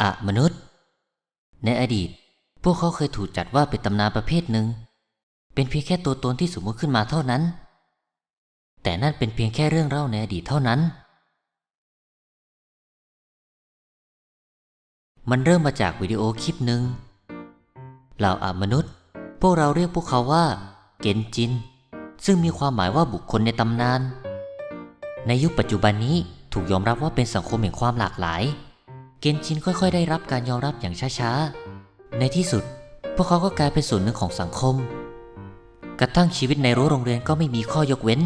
อะมนุษย์ ในอดีต พวกเขาเคยถูกจัดว่าเป็นตำนานประเภทหนึ่ง เป็นเพียงแค่ตัวตนที่สมมติขึ้นมาเท่านั้น แต่นั่นเป็นเพียงแค่เรื่องเล่าในอดีตเท่านั้น มันเริ่มมาจากวิดีโอคลิปหนึ่งเหล่าอมนุษย์ พวกเราเรียกพวกเขาว่า เกนจิน ซึ่งมีความหมายว่าบุคคลในตำนาน ในยุคปัจจุบันนี้ถูกยอมรับว่าเป็นสังคมแห่งความหลากหลาย เกนจินค่อยๆ ได้รับการยอมรับอย่างช้าๆ ในที่สุด พวกเขาก็กลายเป็นส่วนหนึ่งของสังคม กระทั่งชีวิตในรั้วโรงเรียนก็ไม่มีข้อยกเว้น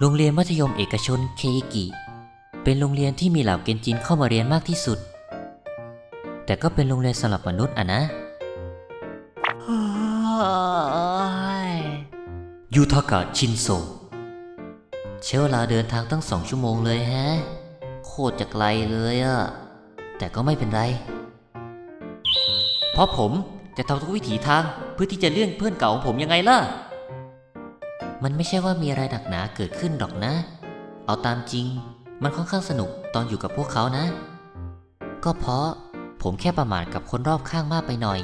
โรงเรียนมัธยมเอกชนเคอิกิ เป็นโรงเรียนที่มีเหล่าเกนจินเข้ามาเรียนมากที่สุด แต่ก็เป็นโรงเรียนสำหรับมนุษย์อะนะยูทากะชินโซใช้เวลาเดินทางตั้งสองชั่วโมงเลยแฮะ โคตรจะไกลเลยอะแต่ก็ไม่เป็นไร เพราะผมจะทำทุกวิถีทางเพื่อที่จะเลี่ยงเพื่อนเก่าของผมยังไงล่ะ มันไม่ใช่ว่ามีอะไรหนักหนาเกิดขึ้นหรอกนะ เอาตามจริง มันค่อนข้างสนุกตอนอยู่กับพวกเขานะ ก็เพราะ ผมแค่ประมาทกับคนรอบข้างมากไปหน่อย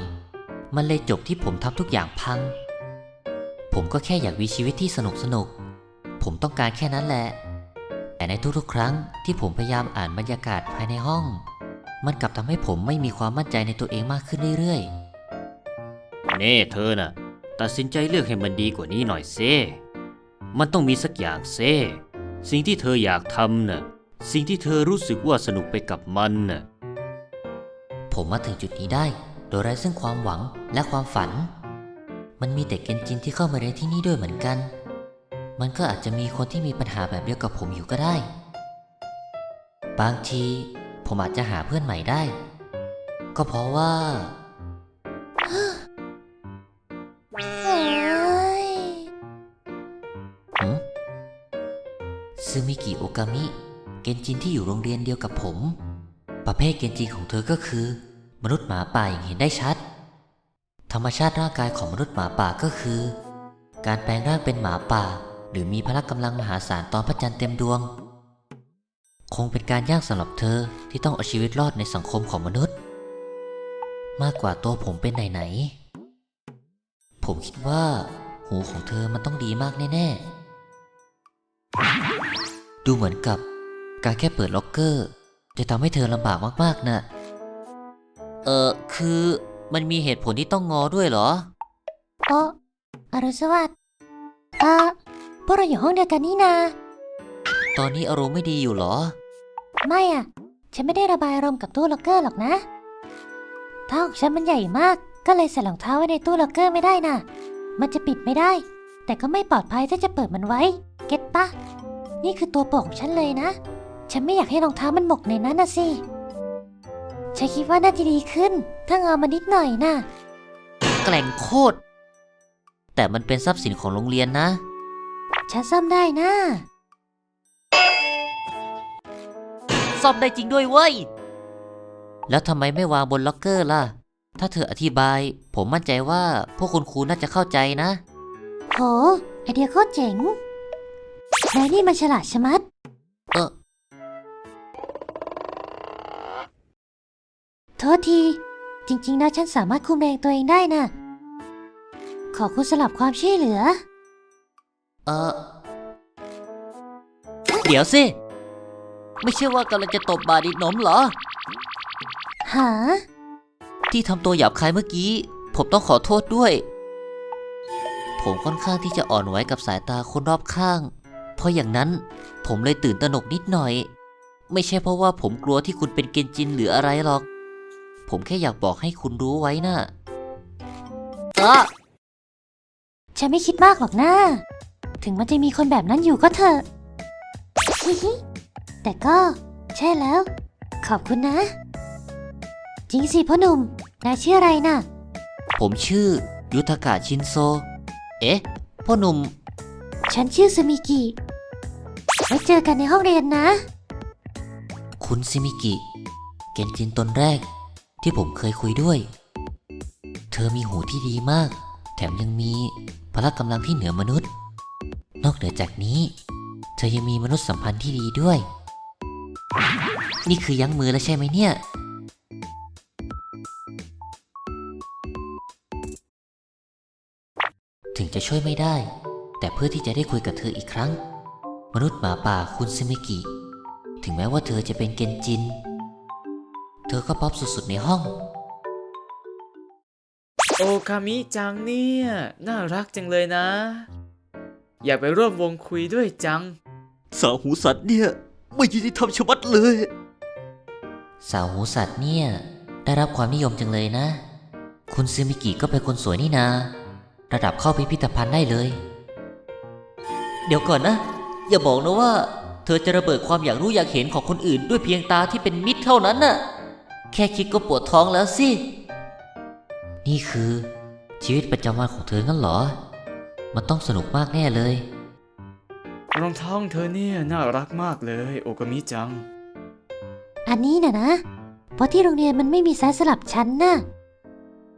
มันเลยจบที่ผมทำทุกอย่างพัง ผมก็แค่อยากมีชีวิตที่สนุกสนุก ผมต้องการแค่นั้นแหละ แต่ในทุกๆ ครั้งที่ผมพยายามอ่านบรรยากาศภายในห้อง มันกลับทำให้ผมไม่มีความมั่นใจในตัวเองมากขึ้นเรื่อยๆ เน่เธอน่ะ ตัดสินใจเลือกให้มันดีกว่านี้หน่อยเซมันต้องมีสักอย่างเซสิ่งที่เธออยากทำน่ะ สิ่งที่เธอรู้สึกว่าสนุกไปกับมันน่ะ ผมมาถึงจุดนี้ได้ โดยไร้ซึ่งความหวังและความฝัน มันมีแต่เกนจินที่เข้ามาเรียนที่นี่ด้วยเหมือนกัน มันก็อาจจะมีคนที่มีปัญหาแบบเดียวกับผมอยู่ก็ได้ บางทีผมอาจจะหาเพื่อนใหม่ได้ ก็เพราะว่าหืมซึมิกิโอกามิ เกนจินที่อยู่โรงเรียนเดียวกับผม ประเภทเกนจินของเธอก็คือ มนุษย์หมาป่าอย่างเห็นได้ชัด ธรรมชาติร่างกายของมนุษย์หมาป่าก็คือ การแปลงร่างเป็นหมาป่า หรือมีพละกำลังมหาศาลตอนพระจันทร์เต็มดวง คงเป็นการยากสำหรับเธอที่ต้องเอาชีวิตรอดในสังคมของมนุษย์ มากกว่าตัวผมเป็นไหนๆผมคิดว่า หูของเธอมันต้องดีมากแน่ๆดูเหมือนกับการแค่เปิดล็อกเกอร์ จะทำให้เธอลำบากมากๆนะเออคือมันมีเหตุผลที่ต้องงอด้วยเหรอ โอ้อรุณสวัสดิ์อ่าพวกเราอยู่ห้องเดียวกันนี่นา ตอนนี้อารมณ์ไม่ดีอยู่เหรอ ไม่อะ ฉันไม่ได้ระบายอารมณ์กับตู้ล็อกเกอร์หรอกนะเท้าของฉันมันใหญ่มาก ก็เลยใส่รองเท้าไว้ในตู้ล็อกเกอร์ไม่ได้น่ะ มันจะปิดไม่ได้ แต่ก็ไม่ปลอดภัยถ้าจะเปิดมันไว้ เก็ตปะ นี่คือตัวโปรดของฉันเลยนะ ฉันไม่อยากให้รองเท้ามันหมกในนั้นนะสิ ฉันคิดว่าน่าจะดีขึ้น ถ้าเอามานิดหน่อยน่ะ แกล่งโคตร แต่มันเป็นทรัพย์สินของโรงเรียนนะ ฉันซ่อมได้นะซ่อมได้จริงด้วยเว้ย แล้วทำไมไม่วางบนล็อกเกอร์ล่ะ ถ้าเธออธิบาย ผมมั่นใจว่าพวกคุณครูน่าจะเข้าใจนะ โห ไอเดียโคตรเจ๋งนายนี่มันฉลาดชะมัด โทษที จริงๆแล้วฉันสามารถคุมแรงตัวเองได้น่ะขอคุณสลับความช่วยเหลือ เออ เดี๋ยวสิ ไม่ใช่ว่ากำลังจะตบบาดิดหนมเหรอ หา ที่ทำตัวหยาบคายเมื่อกี้ ผมต้องขอโทษด้วย ผมค่อนข้างที่จะอ่อนไหวกับสายตาคนรอบข้าง เพราะอย่างนั้นผมเลยตื่นตระหนกนิดหน่อย ไม่ใช่เพราะว่าผมกลัวที่คุณเป็นเกนจินหรืออะไรหรอก ผมแค่อยากบอกให้คุณรู้ไว้นะ่ะเออฉันไม่คิดมากหรอกนะถึงมันจะมีคนแบบนั้นอยู่ก็เถอะฮิฮิแต่ก็ใช่แล้ว ขอบคุณนะ จริงสิพ่อหนุ่มนายชื่ออะไรน่ะ ผมชื่อ ยุทธกะชินโซ เอ๊ะ พ่อหนุ่ม ฉันชื่อสมิกิไว้เจอกันในห้องเรียนนะ คุณซิมิกิ เกนจินตนแรก ที่ผมเคยคุยด้วย เธอมีหูที่ดีมาก แถมยังมีพละกำลังที่เหนือมนุษย์ นอกเหนือจากนี้ เธอยังมีมนุษยสัมพันธ์ที่ดีด้วย นี่คือยั้งมือแล้วใช่ไหมเนี่ยถึงจะช่วยไม่ได้ แต่เพื่อที่จะได้คุยกับเธออีกครั้ง มนุษย์หมาป่าคุณซิมิกิ ถึงแม้ว่าเธอจะเป็นเกนจิน เธอก็ป๊อปสุดๆในห้อง โอคามิจังเนี่ย น่ารักจังเลยนะ อยากไปร่วมวงคุยด้วยจัง สาวหูสัตว์เนี่ย ไม่ยุติธรรมชะมัดเลย สาวหูสัตว์เนี่ย ได้รับความนิยมจังเลยนะ คุณซึมิกิก็เป็นคนสวยนี่นา ระดับเข้าพิพิธภัณฑ์ได้เลย เดี๋ยวก่อนนะ อย่าบอกนะว่า เธอจะระเบิดความอยากรู้อยากเห็นของคนอื่นด้วยเพียงตาที่เป็นมิตรเท่านั้นน่ะ แค่คิดก็ปวดท้องแล้วสิ นี่คือ ชีวิตประจำวันของเธองั้นเหรอ มันต้องสนุกมากแน่เลย รองเท้าของเธอเนี่ยน่ารักมากเลย โอคามิจัง อันนี้น่ะนะ เพราะที่โรงเรียนมันไม่มีไซส์สลับชั้นน่ะ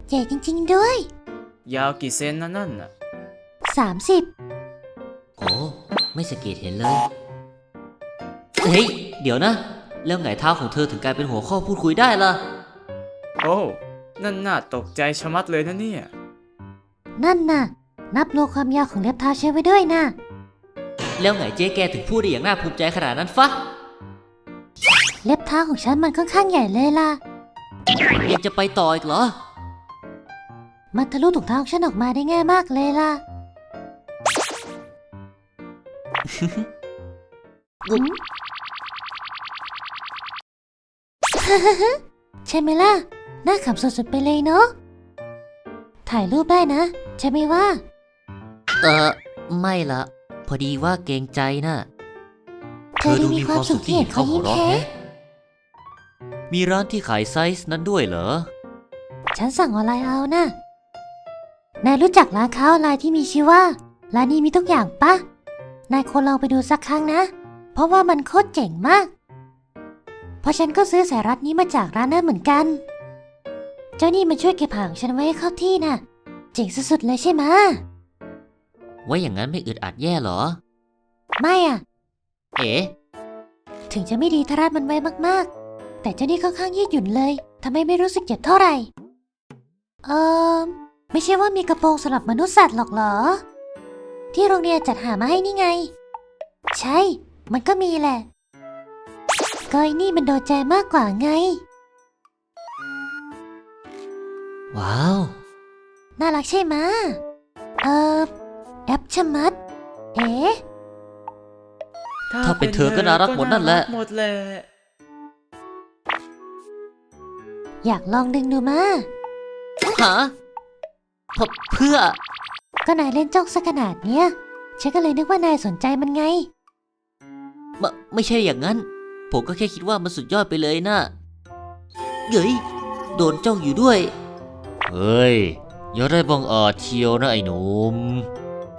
ใหญ่จริง ๆ ด้วย ยาวกี่เซนนะนั่นน่ะ 30 โอ้ ไม่สังเกตเห็นเลย เฮ้ย เดี๋ยวนะ แล้วไงเท้าของเธอถึงกลายเป็นหัวข้อพูดคุยได้ล่ะ โอ้ นั่นน่าตกใจชะมัดเลยนะเนี่ย นั่นน่ะ นับรวมความยาวของเล็บเท้าใช้ไว้ด้วยน่ะแล้วไงเจ๊แกถึงพูดได้อย่างน่าภูมิใจขนาดนั้นฟะเล็บเท้าของฉันมันค่อนข้างใหญ่เลยล่ะ ยังจะไปต่ออีกเหรอ มันทะลุถุงเท้าของฉันออกมาได้ง่ายมากเลยล่ะหืม ใช่ไหมล่ะ น่าขำสุดๆไปเลยเนาะ ถ่ายรูปได้นะ ใช่ไหมว่า เออไม่ละพอดีว่าเกรงใจน่ะ เธอดูมีความสุขที่เห็นเขายิ้มแย้มมีร้านที่ขายไซส์นั้นด้วยเหรอ ฉันสั่งออนไลน์เอานะนายรู้จักร้านค้าออนไลน์ที่มีชื่อว่า ร้านนี้มีทุกอย่างปะ นายควรลองไปดูสักครั้งนะ เพราะว่ามันโคตรเจ๋งมากเพ ราะฉันก็ซื้อสายรัดนี้มาจากร้านนั้นเหมือนกัน เจ้านี่มันช่วยเก็บหางฉันไว้ให้เข้าที่น่ะ เจ๋งสุดๆเลยใช่ไหมะไว้อย่างนั้นไม่อึดอัดแย่เหรอ ไม่อะเอ๋ถึงจะไม่ดีถ้ารัดมันไว้มากๆ แต่เจ้านี่ค่อนข้างยืดหยุ่นเลยทำให้ไม่รู้สึกเจ็บเท่าไหร่ เออไม่ใช่ว่ามีกระโปรงสำหรับมนุษย์สัตว์หรอกเหรอ ที่โรงเรียนจัดหามาให้นี่ไง ใช่ มันก็มีแหละ ก็ไอ้นี่มันโดนใจมากกว่าไง ว้าว น่ารักใช่ไหมะเออแอปชะมัด เอ๊ะถ้าเป็นเธอก็น่ารักหมดนั่นแหละ ก็ารักหมดแหละอยากลองดึงดูมาหาเพเพื่อ ก็นายเล่นจ้องสักขนาดเนี้ย ฉันก็เลยนึกว่านายสนใจมันไงมะไม่ใช่อย่างนั้น ผมก็แค่คิดว่ามันสุดยอดไปเลยนะเฮ้ยโดนจ้องอยู่ด้วย เฮ้ยอย่าได้บังอาจเชียวนะไอ้หนุ่ม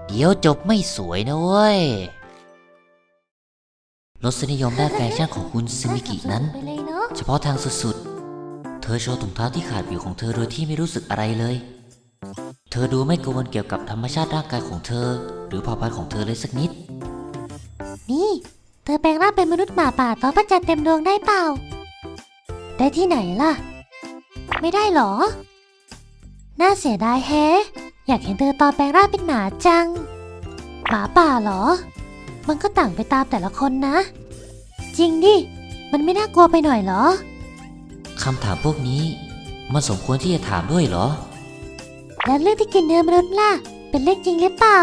เดี๋ยวจบไม่สวยนะเว้ยรสนิยมด้านแฟชั่นของคุณซึมิกินั้นไปเลยเนาะเฉพาะทางสุดๆ เธอโชว์ถุงเท้าที่ขาดผิวของเธอโดยที่ไม่รู้สึกอะไรเลย เธอดูไม่กังวลเกี่ยวกับธรรมชาติร่างกายของเธอ หรือเผ่าพันธุ์ของเธอเลยสักนิด นี่ เธอแปลงร่างเป็นมนุษย์หมาป่าตอนพระจันทร์เต็มดวงได้เปล่า ได้ที่ไหนล่ะ ไม่ได้หรอ น่าเสียดายแฮะ อยากเห็นเธอตอนแปลงร่างเป็นหมาจัง หมาป่าเหรอ มันก็ต่างไปตามแต่ละคนนะ จริงดิ มันไม่น่ากลัวไปหน่อยเหรอ คำถามพวกนี้ มันสมควรที่จะถามด้วยเหรอ แล้วเรื่องที่กินเนื้อมนุษย์ล่ะ เป็นเรื่องจริงหรือเปล่า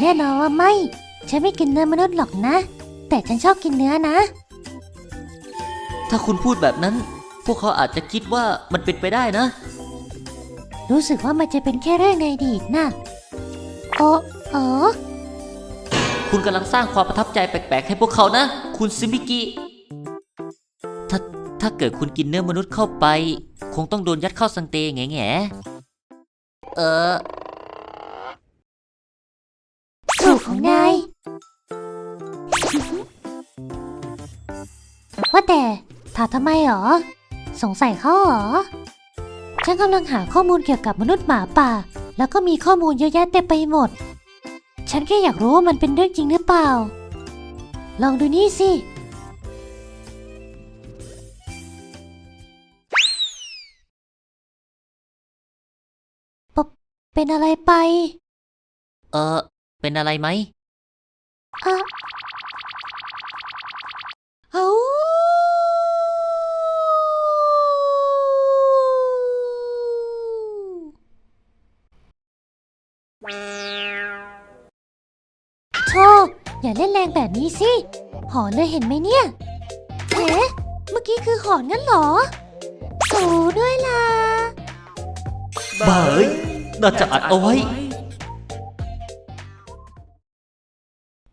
แน่นอนว่าไม่ ฉันไม่กินเนื้อมนุษย์หรอกนะ แต่ฉันชอบกินเนื้อนะ ถ้าคุณพูดแบบนั้น พวกเขาอาจจะคิดว่ามันเป็นไปได้นะ รู้สึกว่ามันจะเป็นแค่เรื่องในอดีตนะโอ้เออคุณกำลังสร้างความประทับใจแปลกๆ ให้พวกเขานะ คุณซิมิกิถ้าถ้าเกิดคุณกินเนื้อมนุษย์เข้าไป คงต้องโดนยัดเข้าสังเตแง่แง่ๆเออ ถูกของนาย ว่าแต่ถามทำไมหรอ สงสัยเขาหรอ ฉันกำลังหาข้อมูลเกี่ยวกับมนุษย์หมาป่า แล้วก็มีข้อมูลเยอะแยะเต็มไปหมด ฉันแค่อยากรู้ว่ามันเป็นเรื่องจริงหรือเปล่า ลองดูนี่สิปะเป็นอะไรไป เออ เป็นอะไรไหมอะเอา อย่าเล่นแรงแบบนี้สิ หอนเลยเห็นไหมเนี่ยเอ๊ะเมื่อกี้คือหอนงั้นเหรอโอ้ด้วยล่ะ บ้าเอ้ยน่าจะอัดเอาไว้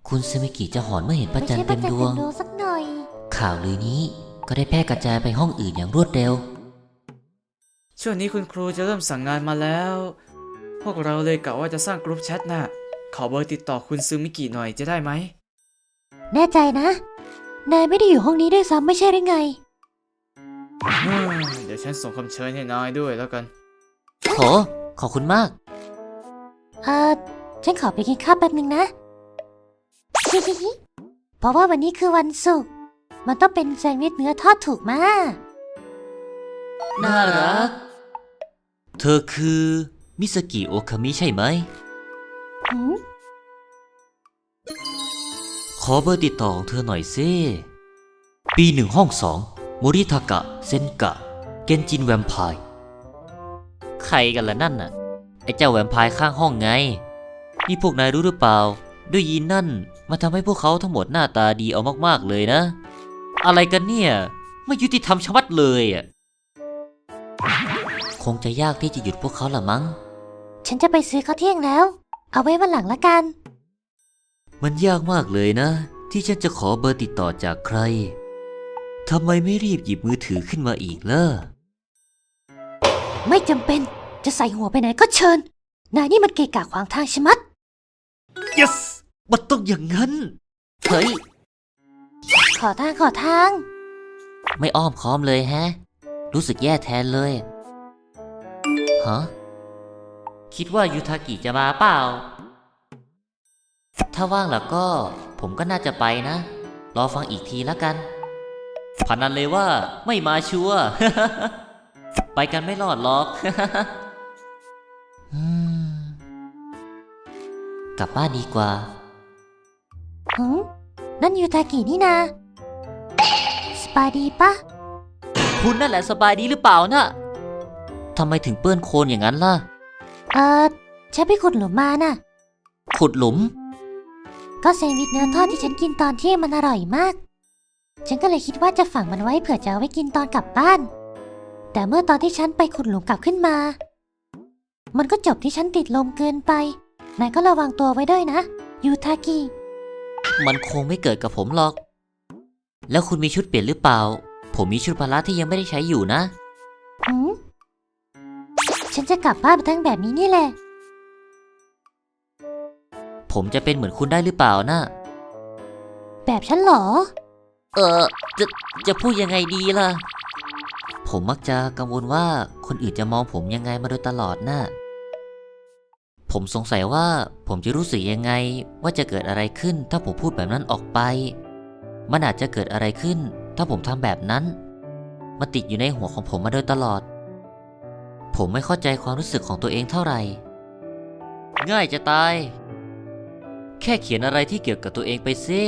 คุณซึมิกิจะหอนเมื่อเห็นพระไม่จันทใช่ร์พเต็ระมจันทดร์วเต็งมดวงสักหน่อย ข่าวลือนี้ก็ได้แพร่กระจายไปห้องอื่นอย่างรวดเร็ว ช่วงนี้คุณครูจะเริ่มสั่งงานมาแล้ว พวกเราเลยกะว่าจะสร้างกรุ๊ปแชทน่ะ ขอเบอร์ติดต่อคุณซึมิกิหน่อยจะได้ไหม แน่ใจนะ นายไม่ได้อยู่ห้องนี้ด้วยซ้ำไม่ใช่หรือไงอืมเดี๋ยวฉันส่งคำเชิญให้นายด้วยแล้วกัน โห ขอบคุณมาก เออฉันขอไปกินข้าวแป๊บนึงนะ เพราะว่าวันนี้คือวันศุกร์ มันต้องเป็นแซนด์วิชเนื้อทอดถูกมากน่ารัก เธอคือ มิสกิโอคามิใช่ไหมหืม ขอเบอร์ติดต่อของเธอหน่อยซิปีหนึ่งห้องสองโมริทากะ เซนกะ เกนจินแวมไพร์ ใครกันล่ะนั่นน่ะ ไอ้เจ้าแวมไพร์ข้างห้องไง นี่พวกนายรู้หรือเปล่า ด้วยยีนนั่นมาทำให้พวกเขาทั้งหมดหน้าตาดีเอามากๆเลยนะ อะไรกันเนี่ย ไม่ยุติธรรมชะมัดเลยอะ คงจะยากที่จะหยุดพวกเขาละมั้ง ฉันจะไปซื้อข้าวเที่ยงแล้ว เอาไว้วันหลังละกัน มันยากมากเลยนะ ที่ฉันจะขอเบอร์ติดต่อจากใคร ทำไมไม่รีบหยิบมือถือขึ้นมาอีกล่ะ ไม่จำเป็นจะใส่หัวไปไหนก็เชิญ นายนี่มันเกะกะขวางทางชะมัด yes มันต้องอย่างนั้น เฮ้ย ขอทางขอทาง ไม่อ้อมค้อมเลยแฮะ รู้สึกแย่แทนเลย ฮะ คิดว่ายูทากิจะมาเปล่า ถ้าว่างแล้วก็ ผมก็น่าจะไปนะ รอฟังอีกทีแล้วกันพนันเลยว่าไม่มาชัวร์ไปกันไม่รอดหรอกอืมกลับบ้านดีกว่าหืมนั่นยูทากินี่นาสบายดีปะคุณนั่นแหละสบายดีหรือเปล่านะ่ะทำไมถึงเปื้อนโคลนอย่างนั้นล่ะ เออฉันไปขุดหลุมมาน่ะ ขุดหลุม ก็แซนด์วิชเนื้อทอดที่ฉันกินตอนเที่ยงมันอร่อยมาก ฉันก็เลยคิดว่าจะฝังมันไว้เผื่อจะเอาไว้กินตอนกลับบ้าน แต่เมื่อตอนที่ฉันไปขุดหลุมกลับขึ้นมา มันก็จบที่ฉันติดลมเกินไป นายก็ระวังตัวไว้ด้วยนะ ยูทากิ มันคงไม่เกิดกับผมหรอก แล้วคุณมีชุดเปลี่ยนหรือเปล่า ผมมีชุดพละที่ยังไม่ได้ใช้อยู่นะหืม ฉันจะกลับบ้านไปทั้งแบบนี้นี่แหละ ผมจะเป็นเหมือนคุณได้หรือเปล่านะแบบฉันเหรอ เออจะจะพูดยังไงดีล่ะ ผมมักจะกังวลว่าคนอื่นจะมองผมยังไงมาโดยตลอดน่ะผมสงสัยว่าผมจะรู้สึกยังไงว่าจะเกิดอะไรขึ้นถ้าผมพูดแบบนั้นออกไป มันอาจจะเกิดอะไรขึ้นถ้าผมทำแบบนั้น มันติดอยู่ในหัวของผมมาโดยตลอด ผมไม่เข้าใจความรู้สึกของตัวเองเท่าไหร่ ง่ายจะตาย แค่เขียนอะไรที่เกี่ยวกับตัวเองไปซิ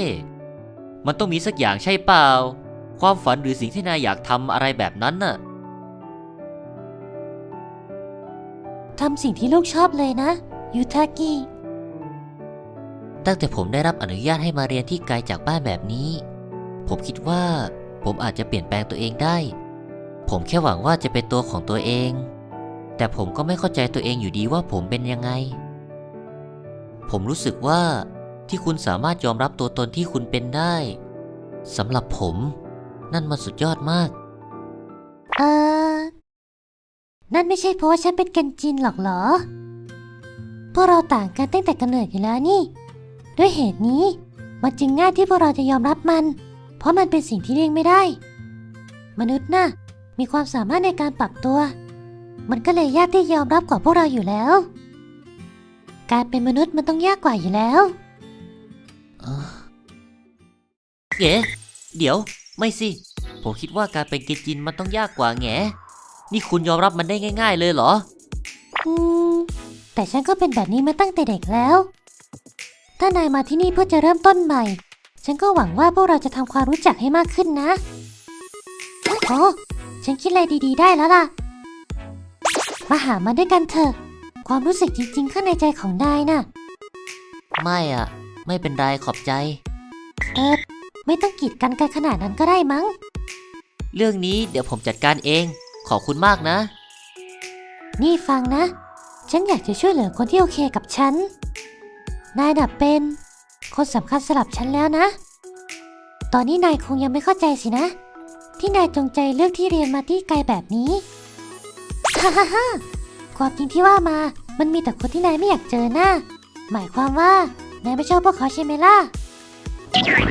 มันต้องมีสักอย่างใช่เปล่า ความฝันหรือสิ่งที่นายอยากทำอะไรแบบนั้นน่ะทำสิ่งที่ลูกชอบเลยนะ ยูทากิตั้งแต่ผมได้รับอนุญาตให้มาเรียนที่ไกลจากบ้านแบบนี้ ผมคิดว่า ผมอาจจะเปลี่ยนแปลงตัวเองได้ ผมแค่หวังว่าจะเป็นตัวของตัวเอง แต่ผมก็ไม่เข้าใจตัวเองอยู่ดีว่าผมเป็นยังไง ผมรู้สึกว่าที่คุณสามารถยอมรับตัวตนที่คุณเป็นได้สำหรับผม นั่นมันสุดยอดมาก เออ นั่นไม่ใช่เพราะว่าฉันเป็นเกันจินหรอกเหรอ พวกเราต่างกันตั้งแต่กำเนิดอยู่แล้วนี่ ด้วยเหตุนี้ มันจึงง่ายที่พวกเราจะยอมรับมัน เพราะมันเป็นสิ่งที่เลี่ยงไม่ได้ มนุษย์น่ะ มีความสามารถในการปรับตัว มันก็เลยยากที่ยอมรับกว่าพวกเราอยู่แล้ว การเป็นมนุษย์มันต้องยากกว่าอยู่แล้วเก๋เดี๋ยว ไม่สิ ผมคิดว่าการเป็นเกจินมันต้องยากกว่าแงนี่คุณยอมรับมันได้ง่าย ๆ เลยเหรอ อืม แต่ฉันก็เป็นแบบนี้มาตั้งแต่เด็กแล้ว ถ้านายมาที่นี่เพื่อจะเริ่มต้นใหม่ ฉันก็หวังว่าพวกเราจะทำความรู้จักให้มากขึ้นนะ โอ้ ฉันคิดอะไรดีๆ ได้แล้วล่ะ มาหามาด้วยกันเถอะ ความรู้สึกจริงๆข้างในใจของนายน่ะ ไม่อะ ไม่เป็นไรขอบใจ เออไม่ต้องกีดกันกันขนาดนั้นก็ได้มั้ง เรื่องนี้เดี๋ยวผมจัดการเอง ขอบคุณมากนะ นี่ฟังนะ ฉันอยากจะช่วยเหลือคนที่โอเคกับฉัน นายน่ะเป็น คนสำคัญสำหรับฉันแล้วนะ ตอนนี้นายคงยังไม่เข้าใจสินะ ที่นายจงใจเลือกที่เรียนมาที่ไกลแบบนี้ ฮ่าฮ่าฮ่าความจริงที่ว่ามา มันมีแต่คนที่นายไม่อยากเจอหน้าหมายความว่านายไม่ชอบพวกเขาใช่ไหมล่ะ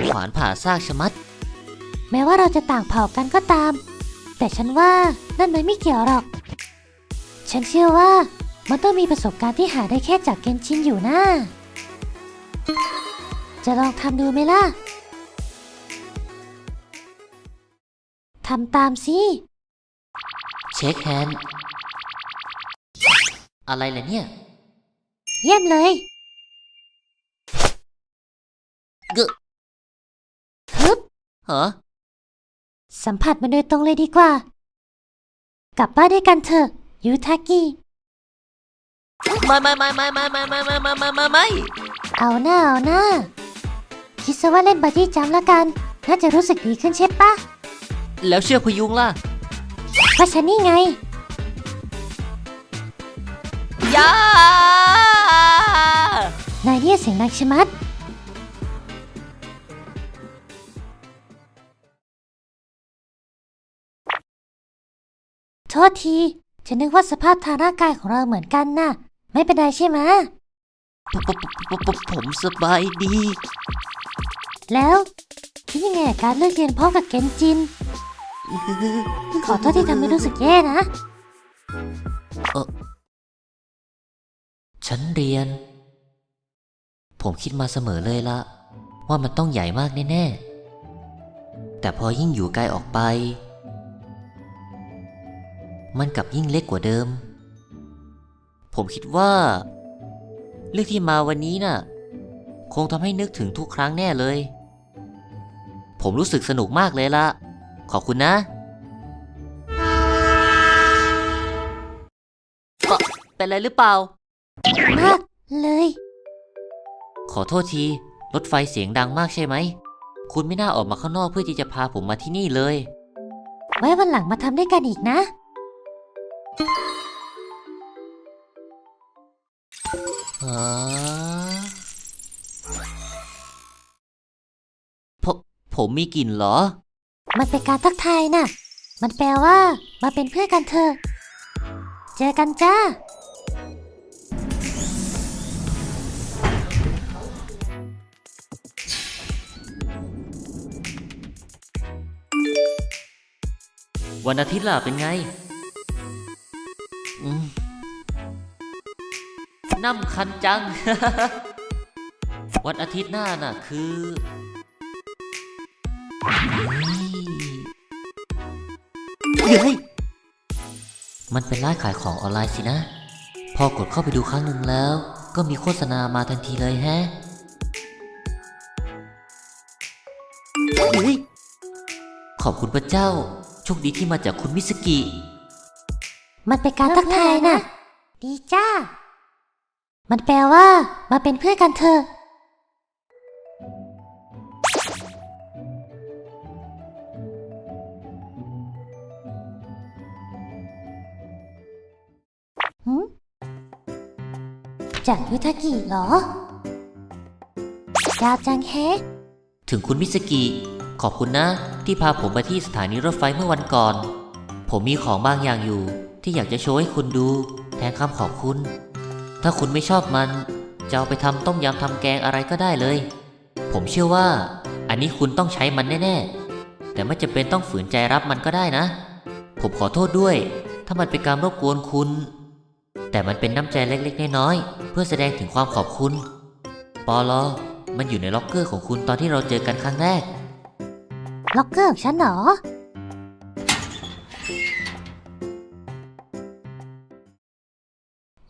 ขวานผ่าซากชะมัด แม้ว่าเราจะต่างเผ่ากันก็ตาม แต่ฉันว่านั่นมันไม่เกี่ยวหรอก ฉันเชื่อว่ามันต้องมีประสบการณ์ที่หาได้แค่จากเกนชินอยู่นะ จะลองทำดูไหมล่ะ ทำตามสิ เช็คแฮนด์ อะไรล่ะเนี่ย เยี่ยมเลยกึฮึบเหรอสัมผัสมันโดยตรงเลยดีกว่า กลับบ้านด้วยกันเถอะ ยูทากิไม่ไม่ไม่ไม่ไม่ไม่ไม่ไม่ไม่ไม่ไม่ไม่เอาหน้าเอาหน้า คิดซะว่าเล่นบาร์จี้จัมป์ละกัน น่าจะรู้สึกดีขึ้นใช่ปะแล้วเชือกพยุงล่ะ ก็ฉันนี่ไง ยานายเนี่ยเสียงดังชะมัด โทษที ฉันนึกว่าสภาพทางร่างกายของเราเหมือนกันน่ะ ไม่เป็นไรใช่ไหมะผมผมผมผมผมสบายดี แล้วคิดยังไงกับการเลือกเรียนพร้อมกับเกนจิน ขอโทษที่ทำให้รู้สึกแย่นะ ฉันเรียน ผมคิดมาเสมอเลยละ ว่ามันต้องใหญ่มากแน่ๆ แต่พอยิ่งอยู่ไกลออกไป มันกลับยิ่งเล็กกว่าเดิม ผมคิดว่า เรื่องที่มาวันนี้น่ะ คงทำให้นึกถึงทุกครั้งแน่เลย ผมรู้สึกสนุกมากเลยละขอบคุณนะเอ่อเป็นไรหรือเปล่า มากเลย ขอโทษที รถไฟเสียงดังมากใช่ไหม คุณไม่น่าออกมาข้างนอกเพื่อที่จะพาผมมาที่นี่เลย ไว้วันหลังมาทำด้วยกันอีกนะฮะผมผมมีกลิ่นเหรอ มันเป็นการทักทายน่ะ มันแปลว่า มาเป็นเพื่อนกันเถอะ เจอกันจ้า วันอาทิตย์ล่ะเป็นไง อืมน้ำคันจัง วันอาทิตย์หน้าน่ะ คือเฮ้ยมันเป็นร้านขายของออนไลน์สินะ พอกดเข้าไปดูครั้งหนึ่งแล้ว ก็มีโฆษณามาทันทีเลยแฮะเฮ้ยขอบคุณพระเจ้า คดีที่มาจากคุณมิสกิ มันเป็นการทักทายน่ะดีจ้า มันแปลว่า มาเป็นเพื่อนกันเถอะหืมจากยุทธกิเหรอ ยาวจังแฮะ ถึงคุณมิสกิ ขอบคุณนะ ที่พาผมมาที่สถานีรถไฟเมื่อวันก่อน ผมมีของบางอย่างอยู่ ที่อยากจะโชว์ให้คุณดู แทนคำขอบคุณ ถ้าคุณไม่ชอบมันจะเอาไปทำต้มยำทำแกงอะไรก็ได้เลย ผมเชื่อว่า อันนี้คุณต้องใช้มันแน่ๆ แต่ไม่จำเป็นต้องฝืนใจรับมันก็ได้นะ ผมขอโทษด้วย ถ้ามันเป็นการรบกวนคุณ แต่มันเป็นน้ำใจเล็กๆน้อยๆเพื่อแสดงถึงความขอบคุณ ปอลอมันอยู่ในล็อกเกอร์ของคุณตอนที่เราเจอกันครั้งแรก ล็อกเกอร์ของฉันเหรอ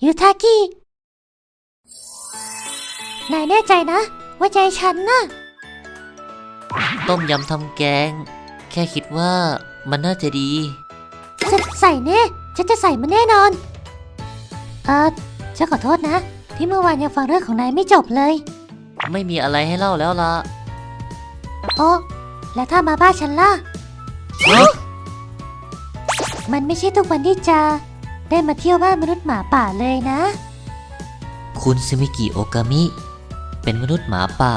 ยูทากิ นายแน่ใจนะ ว่าใจฉันน่ะ ต้มยำทำแกง แค่คิดว่ามันน่าจะดีจะใส่แน่ ฉันจะใส่มันแน่นอน เออฉันขอโทษนะ ที่เมื่อวานยังฟังเรื่องของนายไม่จบเลย ไม่มีอะไรให้เล่าแล้วล่ะ โอ้ แล้วถ้ามาบ้านฉันล่ะ มันไม่ใช่ทุกวันที่จะ ได้มาเที่ยวบ้านมนุษย์หมาป่าเลยนะ คุณซึมิกิโอกามิ เป็นมนุษย์หมาป่า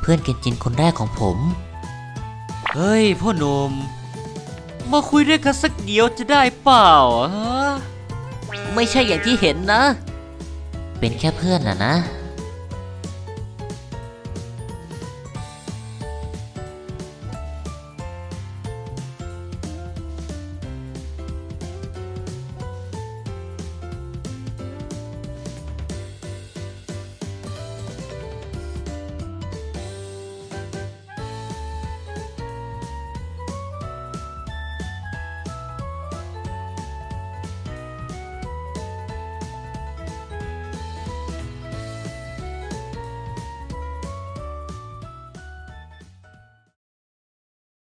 เพื่อนเกนจินคนแรกของผม เฮ้ย พ่อหนุ่มมาคุยด้วยกันสักเดียวจะได้เปล่าอะฮะไม่ใช่อย่างที่เห็นนะ เป็นแค่เพื่อนนะนะ